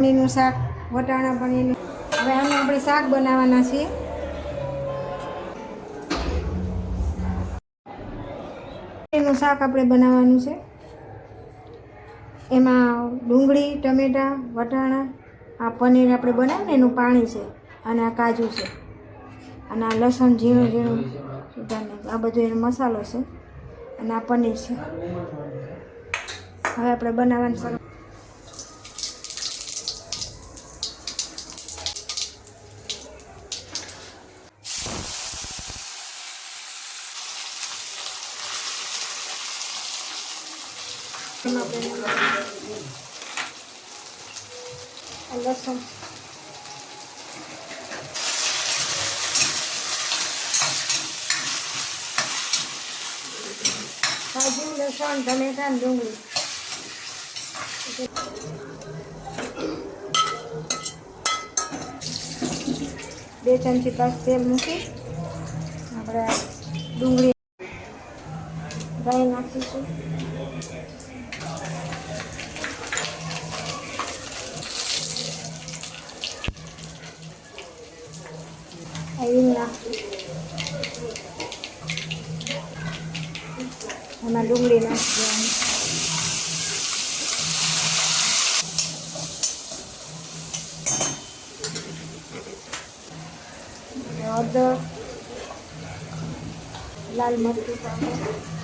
પનીરનું શાક, વટાણા પનીરનું. હવે આનું આપણે શાક બનાવવાના છીએ. પનીરનું શાક આપણે બનાવવાનું છે. એમાં ડુંગળી, ટમેટાં, વટાણા, આ પનીર આપણે બનાવીએ ને એનું પાણી છે અને આ કાજુ છે. અને આ લસણ ઝીણું ઝીણું આ બધો એનો મસાલો છે અને આ પનીર છે. હવે આપણે બનાવવાનું શરૂ લસણ કાજુ લસણ ટમેટા ડુંગળી બે ચમચી પાસ તેલ મૂકી આપણે ડુંગળી રાઈ નાખીશું આવી નાખીશું એમાં ડુંગળી નાખી દેવાની હળદર લાલ મરચું પાવડર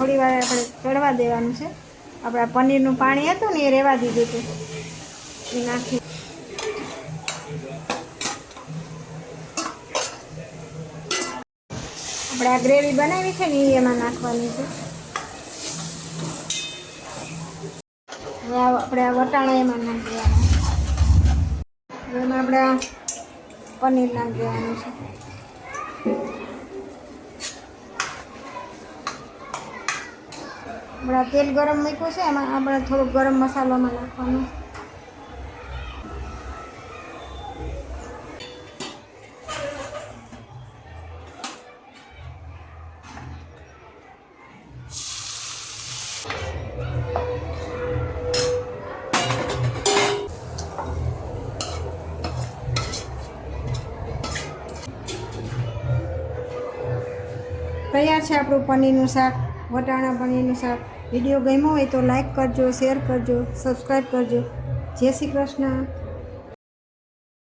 થોડી વાર આપણે ચડવા દેવાનું છે. આપણે પનીરનું પાણી હતું ને એ રહેવા દીધું હતું. એ નાખી. આપણે આ ગ્રેવી બનાવી છે ને એ એમાં નાખવાની છે. હવે આપણે આ વટાણા એમાં નાખી દેવાના. એમાં આપણે પનીર નાખી દેવાનું છે. આપણે તેલ ગરમ મૂક્યું છે, એમાં આપણે થોડુંક ગરમ મસાલામાં નાખવાનું. તૈયાર છે આપણું પનીરનું શાક. વટાણા પનીરનું શાક. વીડિયો ગમ્યો હોય તો લાઈક કરજો શેર કરજો સબસ્ક્રાઈબ કરજો. જય શ્રી કૃષ્ણ.